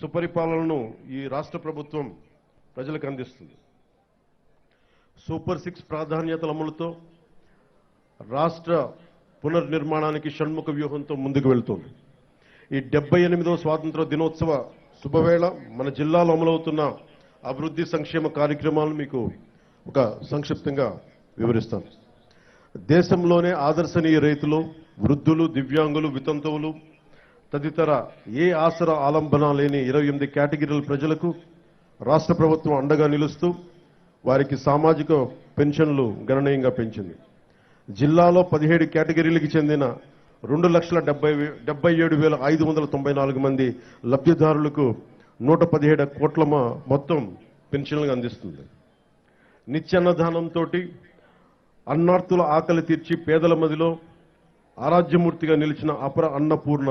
సుపరిపాలనను ఈ రాష్ట్ర ప్రభుత్వం ప్రజలకు అందిస్తుంది. సూపర్ సిక్స్ ప్రాధాన్యతల అమలుతో రాష్ట్ర పునర్నిర్మాణానికి షణ్ముఖ వ్యూహంతో ముందుకు వెళ్తోంది. ఈ డెబ్బై ఎనిమిదవ స్వాతంత్ర దినోత్సవ శుభవేళ మన జిల్లాలో అమలవుతున్న అభివృద్ధి సంక్షేమ కార్యక్రమాలను మీకు ఒక సంక్షిప్తంగా వివరిస్తాను. దేశంలోనే ఆదర్శనీయ రైతులు వృద్ధులు దివ్యాంగులు వితంతువులు తదితర ఏ ఆసర ఆలంబన లేని ఇరవై ఎనిమిది కేటగిరీల ప్రజలకు రాష్ట్ర ప్రభుత్వం అండగా నిలుస్తూ వారికి సామాజిక పెన్షన్లు గణనీయంగా పెంచింది. జిల్లాలో పదిహేడు కేటగిరీలకు చెందిన రెండు లక్షల డెబ్బై డెబ్బై ఏడు వేల ఐదు వందల తొంభై నాలుగు మంది లబ్ధిదారులకు నూట పదిహేడు కోట్ల మొత్తం పెన్షన్లు అందిస్తుంది. నిత్యాన్నదానంతో అన్నార్థుల ఆకలి తీర్చి పేదల మదిలో ఆరాధ్యమూర్తిగా నిలిచిన అపర అన్నపూర్ణ